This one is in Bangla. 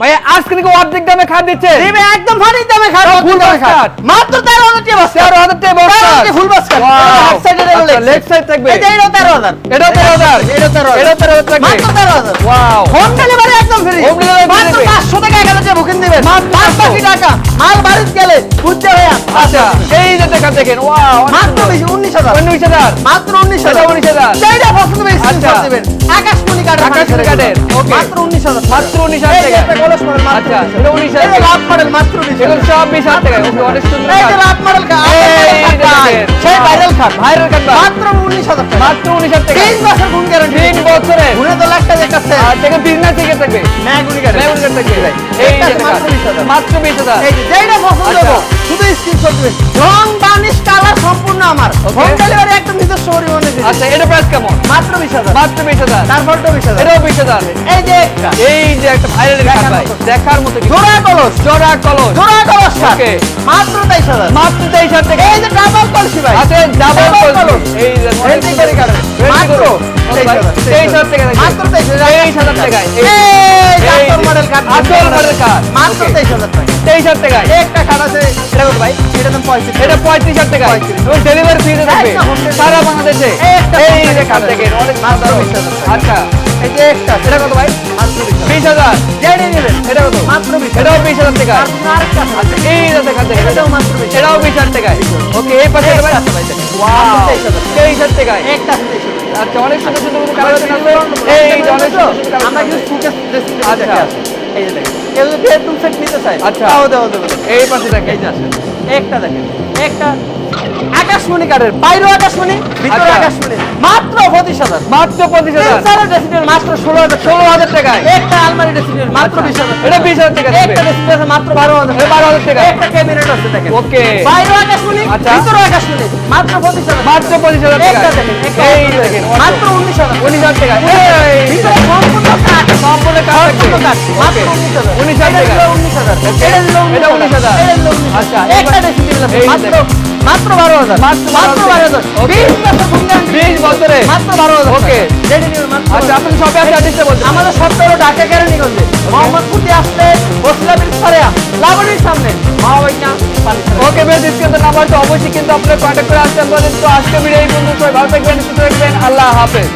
ভাই আজকে থেকে অর্ধেক দামে খাট দিচ্ছে। দিবে একদম ফানি দামে খাট full দামে খাট। মাত্র 13000 টাকা তেরো হাজার টাকা বস্তা। 13,000 টাকা ফুল বাস্কাট। Wow. হাফ সাইডে থাকবে। এটা 13000 13,000 13000 এটাও 13,000 থাকবে। মাত্র 13000 ওয়াও। হোম ডেলিভারি একদম ফ্রি Home delivery মাত্র 500 টাকা 1000 বুকিং দিবেন। মাত্র 500 টাকা। মাল বাড়িতে গেলে বুঝতে হয় আচ্ছা। যে দেখেন ওয়াও মাত্র বেশি 19000 উনিশ হাজার। মাত্র 19000 এটা 19,000 যেটা পছন্দ হবে আচ্ছা। দিবেন। আকাশমণি কার্ডের আকাশমণি কার্ডের, okay। মাত্র 19000 মাত্র 19,000 এই টাকা। একটা কলস মডেল মাত্র আচ্ছা, 19,000 এটা 19,000 এই রাত মডেল মাত্র 19,000 এগুলো সব বিশ হাজার টাকা ওকে অনেক সুন্দর এই রাত মডেল কা। সেই ভাইরাল খাট ভাইরাল খাট মাত্র 19000 টাকা। মাত্র উনিশ হাজার টাকা। তিন বছর গুণ গ্যারান্টি তিন বছরের। গুণে তো লাখ টাকা একটা আর থেকে বিজনেস থেকে থাকবে। ম্যাগুনি কার্ড লেমন কার্ড থাকবে এই যে মাত্র দেখা। 20,000 মাত্র বিশ হাজার। যেটা পছন্দ আচ্ছা। শুধু স্ক্রিনশট দিবেন রং বানিশ কালার সম্পূর্ণ আমার। হোম ডেলিভারি একদম নিজস্ব পরিমাণে আচ্ছা এটা প্রাইস কেমন? মাত্র 20000 মাত্র বিশ হাজার। তারপরটা 20000 এটাও বিশ হাজার। এই যে একটা। এই যে একটা ভাইরাল দেখার ভাই। মতো। দেখার মতো জোড়া কলস। জোড়া কলস। জোড়া কলস Okay. মাত্র 23000 মাত্র তেইশ হাজার এই যে ডাবল কলসি ভাই। আছে ডাবল কলস। কলস। এই যে. মাত্র তেইশ হাজার টাকা মাত্র 23000 তেইশ হাজার টাকায় এই এই এই আসল যে, মডেল কাট আসল মডেল কাট। মাত্র Okay. 23000 টাকা তেইশ হাজার টাকায় একটা খাট আছে এটা কত ভাই এটা দাম 35 এটা পঁয়ত্রিশ হাজার টাকা 35 এবং ডেলিভারি ফ্রি থাকবে একটা home delivery। সারা বাংলাদেশে একটা এই home যে delivery কাছ থেকে অনেক মাত্র সাধারণ। 20,000 টাকা। আচ্ছা এই যে একটা এটা কত ভাই বিশ হাজার এটা কত মাত্র 20000 এটাও বিশ হাজার টাকা আচ্ছা এই যে দেখা দেখেন এটাও মাত্র 20000 এটাও বিশ হাজার টাকায় ওকে এই পাশে এটা ভাই একটা আছে ভাই দেখেন। ওয়াও মাত্র 23000 তেইশ হাজার টাকায় একটা আছে 20000 আচ্ছা অনেক সুন্দর সুন্দর এই অনেক সুন্দর আমরা কিন্তু। আচ্ছা। এই যে দেখেন কেউ যদি সেট নিতে চায় আচ্ছা। এই পাশে দেখেন। এই যে একটা দেখেন একটা আকাশমণি কার্ডের বাইরে আকাশমণি ভিতরে। আকাশমণি। মাত্র পঁচিশ হাজার। মাত্র পঁচিশ হাজার। ডেসিপ্লিন মাত্র ষোলো হাজার ষোলো হাজার টাকায়। একটা আলমারি ডেসিপ্লিন মাত্র বিশ হাজার। এটা বিশ হাজার টাকা একটা আছে মাত্র বারো হাজার। বারো হাজার টাকা। একটা ক্যাবিনেট আছে দেখেন। ওকে। বাইরে আকাশমণি আচ্ছা। ভিতরে আকাশমণি। মাত্র পঁচিশ হাজার। মাত্র পঁচিশ হাজার একটা দেখেন এই দেখেন দেখেন। মাত্র উনিশ হাজার। উনিশ হাজার টাকা। ভিতরে সম্পূর্ণ কাঠ। সম্পূর্ণ কাঠ সম্পূর্ণ কাঠ। মাত্র উনিশ হাজার। উনিশ হাজার টাকা। দিল উনিশ হাজার। এটা উনিশ হাজার। এটা দিল উনিশ আচ্ছা, একটা এবার- ডেসিপ্লিন আছে। এই যে মাত্র মাত্র বারো হাজার। মাত্র মাত্র বারো হাজার। বিশ বছর বিশ বছরে মাত্র বারো হাজার। Okay. যেটা নিবেন মাত্র আচ্ছা আপনি সবে আছে অ্যাড্রেসটা বলতে আমাদের সত্তর ঢাকা কেরানীগঞ্জে মোহাম্মদপুর দিয়ে আসলে লাবণীর সামনে। ওকে বেশ স্ক্রিনের নাম্বার তো অবশ্যই কিন্তু আপনারা কন্ট্যাক্ট করে আসতে পারেন। তো আজকে ভিডিও এই পর্যন্ত। সবাই ভালো থাকবেন সুস্থ থাকবেন। আল্লাহ হাফেজ।